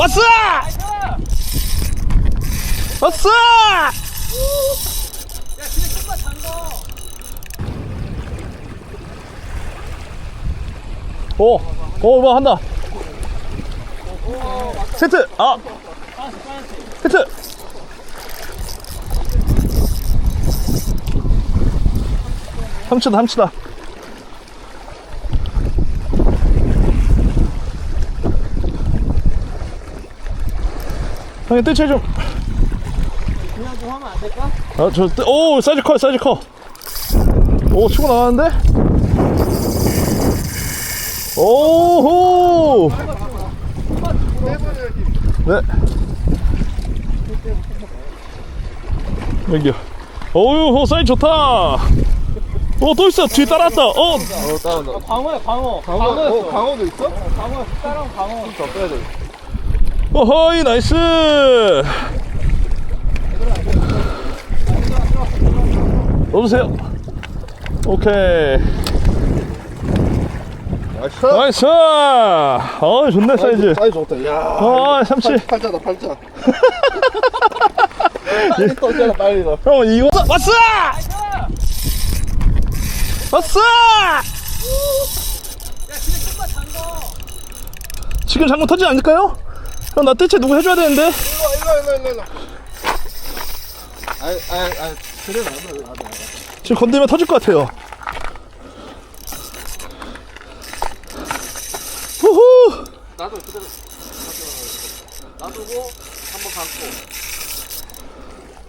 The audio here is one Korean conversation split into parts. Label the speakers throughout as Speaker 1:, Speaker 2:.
Speaker 1: 왔어! 왔어! 오, 오, 뭐 한다. 세트, 아, 세트. 삼치다, 삼치다. 형님 뜰채 좀.
Speaker 2: 그냥 좀 하면 안 될까?
Speaker 1: 아, 저, 뜨- 오, 사이즈 커, 사이즈 커. 오, 치고 나가는데? 오호! 네. 여기요. 오우, 오, 사이즈 좋다. 오, 또 있어. 뒤에 따라왔다. 어,
Speaker 2: 광어야 광어 광어였어 광어도 있어? 광어 따라온 광어
Speaker 1: 어허이, 나이스. 넣어주세요. 오케이.
Speaker 3: 나이스.
Speaker 1: 나이스! 어, 좋네, 사이즈.
Speaker 3: 사이즈 좋다. 야.
Speaker 1: 아, 삼치.
Speaker 3: 팔자다, 팔자. 빨리 떠잖아, 빨리 너.
Speaker 1: 형, 이거. 왔어! 왔어! 지금 장군 터지지 않을까요? 형, 나 뜰채 누구 해줘야 되는데?
Speaker 3: 일로, 일로, 일로, 일로. 아이. 그래, 나도, 나도.
Speaker 1: 지금 건들면 터질 것 같아요. 후후!
Speaker 3: 나도 그대로. 놔두고, 한번 감고.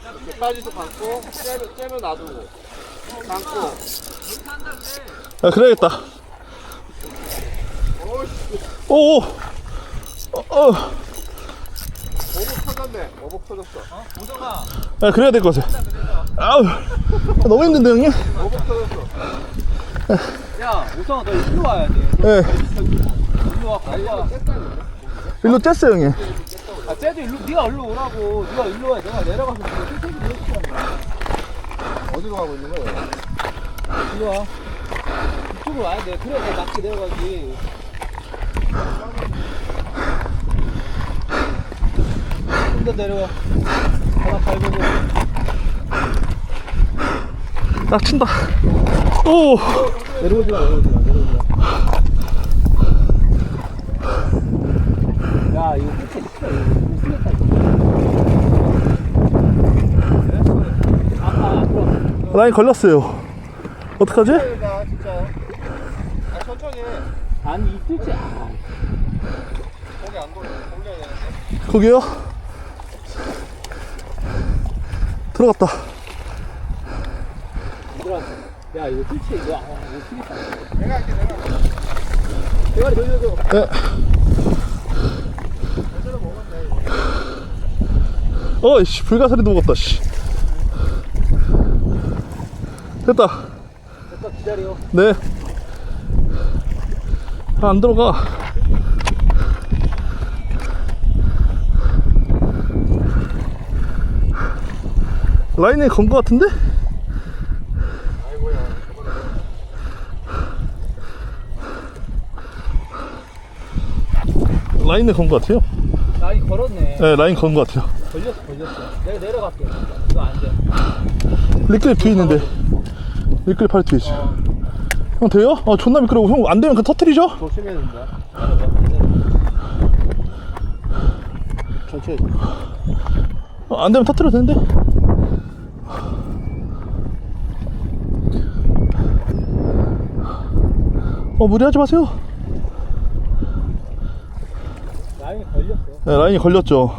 Speaker 3: 이렇게 빠지도 감고, 째면, 째면 놔두고. 감고.
Speaker 1: 아, 그래야겠다. 오, 오. 어, 어.
Speaker 3: 터졌네. 오복 터졌어.
Speaker 2: 오정아
Speaker 1: 아, 그래야 될 것 같아. 아우, 너무 힘든데, 형님?
Speaker 3: 오복 터졌어.
Speaker 2: 야 오정아 너 일로 와야 돼
Speaker 1: 예.
Speaker 2: 일로 와 가봐
Speaker 1: 일로 뗐어요, 형님.
Speaker 2: 아 쟤도 일로 네가 일로 오라고 네가 일로 와 내가 내려가서 네가 뜰채기 해주라고
Speaker 3: 어디로 가고 있는 거야?
Speaker 2: 일로 와 이쪽으로 와야 돼 그래 내가 낮게 내려가지 좀 더 내려와 하나 밟아줘
Speaker 1: 딱 친다. 오,
Speaker 2: 내려오지 마 내려오지 마 내려오지 마 야 이거 끝에 있어 이거 쓰겠다 이거 아까 앞으로
Speaker 1: 라인 걸렸어요. 어떡하지?
Speaker 3: 나 진짜. 아, 천천히 해.
Speaker 2: 아니 이틀째 아,
Speaker 3: 거기 안 돌려. 돌려야 되는데.
Speaker 1: 거기요? 들어갔다.
Speaker 2: 야 이거 틀째 이거 아,
Speaker 3: 내가 할게, 내가.
Speaker 2: 대가리 돌려줘
Speaker 1: 예. 어이씨, 불가사리도 먹었다, 씨. 됐다.
Speaker 2: 잠깐 기다려
Speaker 1: 네. 아, 안 들어가. 라인에 건거 같은데? 라인에 건거 같아요.
Speaker 2: 라인 걸었네
Speaker 1: 네, 라인 건거 같아요.
Speaker 2: 걸렸어 걸렸어 내가 내려갈게 이거 안 돼
Speaker 1: 리클 뒤에 있는데. 리클 팔 뒤에 있어. 형, 돼요? 아, 존나 미끄러워. 형, 안 되면 그냥 터트리죠?
Speaker 3: 조심해야 된다. 천천히.
Speaker 1: 어, 안 되면 터트려도 되는데? 어, 무리하지 마세요.
Speaker 2: 라인이 걸렸어
Speaker 1: 네, 라인이 걸렸죠.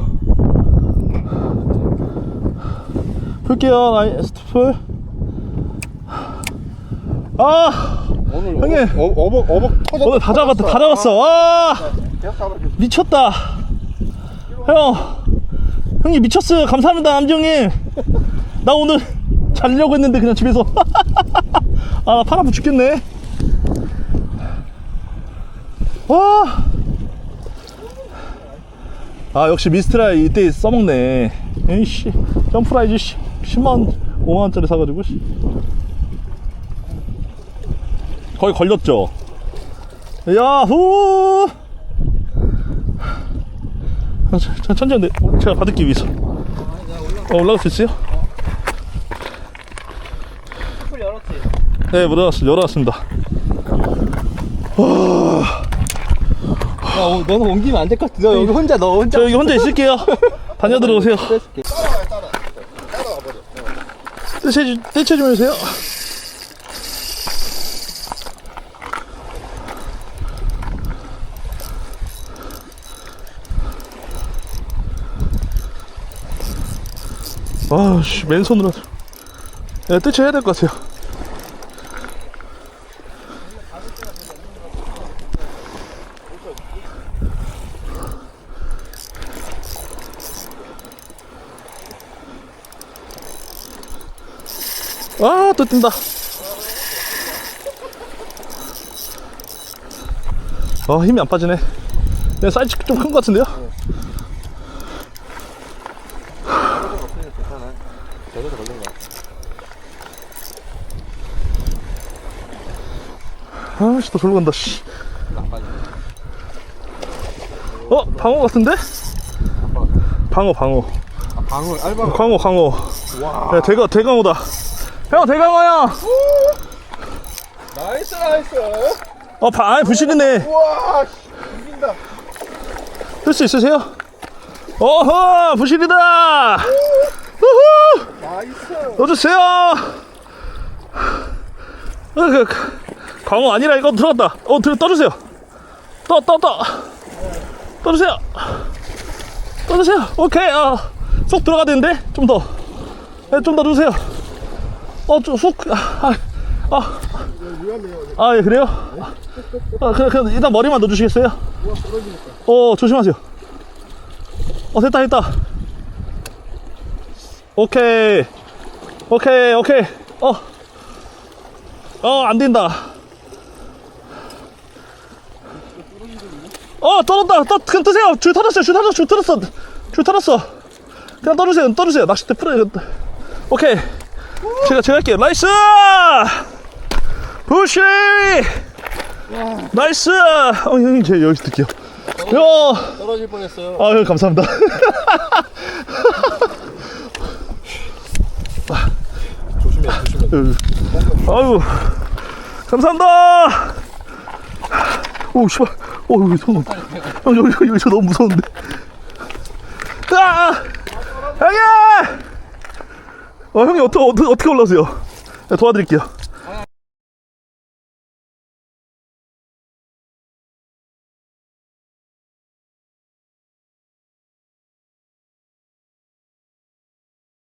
Speaker 1: 풀게요, 라인, 스톱을. 아!
Speaker 3: 오늘
Speaker 1: 형님.
Speaker 3: 어복, 어복, 어복 터졌다.
Speaker 1: 오늘 다 잡았다, 다 잡았어. 와!
Speaker 3: 계속 잡아줘.
Speaker 1: 미쳤다. 형, 형님 미쳤어요. 감사합니다, 암정님. 나 오늘 자려고 했는데 그냥 집에서. 아, 나팔 아파 죽겠네. 와. 아, 역시 미스트라 이때 써먹네. 에이씨, 점프라이즈 10만, 5만원짜리 사가지고, 씨. 거의 걸렸죠? 야후! 아, 천- 천- 천천히 내- 제가 받을기 위해서 어, 올라갈 수 있어요? 네 열어놨, 열어놨습니다
Speaker 2: 야 어, 너는 옮기면 안 될 것 같아 너 여기 혼자 너 혼자.
Speaker 1: 저 여기 혼자 있을게요. 다녀 들어오세요.
Speaker 3: 따라와 따라 따라와 버려
Speaker 1: 떼채 좀 해주세요. 아씨 맨손으로. 네, 떼채 해야 될 것 같아요 아, 또 뜬다. 아, 힘이 안 빠지네. 내 사이즈 좀 큰 것 같은데요? 아씨, 또 절로 간다, 씨. 어, 방어 같은데? 방어, 방어.
Speaker 3: 아 방울 알바
Speaker 1: 광어, 광어.
Speaker 3: 와
Speaker 1: 네, 대강, 대강어다. 형, 대강어야!
Speaker 3: 나이스 나이스
Speaker 1: 어, 바, 아이, 부실이네.
Speaker 3: 우와 씨, 이긴다
Speaker 1: 뜰수 있으세요? 어허, 부실이다! 우후!
Speaker 3: 나이스
Speaker 1: 넣어주세요! 어, 그, 그, 광어 아니라 이거 들어갔다. 어, 들, 떠주세요. 떠, 떠, 떠. 떠주세요. 떠주세요. 오케이. 아, 쏙 들어가야 되는데? 좀 더. 네, 좀더 주세요. 어, 좀 쏙. 아, 아, 아. 아, 예, 그래요? 아, 그, 그, 일단 머리만 넣어주시겠어요? 어, 조심하세요. 어, 됐다, 됐다. 오케이. 오케이, 오케이. 어. 어, 안 된다. 어, 떨었다. 떠, 그냥 뜨세요. 줄 터졌어요. 줄 터졌어. 줄 터졌어. 줄 터졌어. 그냥 떠주세요. 떠주세요. 낚싯대 풀어요. 오케이. 제가, 제가 할게요. 나이스! 부시! 나이스! 어, 형님, 제가 여기서 뜰게요. 야!
Speaker 3: 떨어질 뻔했어요
Speaker 1: 아유 감사합니다.
Speaker 3: 조심해 조심해
Speaker 1: 아유 감사합니다. 오 씨발. 오 여기 손. 형 여기 여기 저 너무 무서운데. 아 형님. 어 형님 어떻게 어떻게 올라오세요? 네, 도와드릴게요.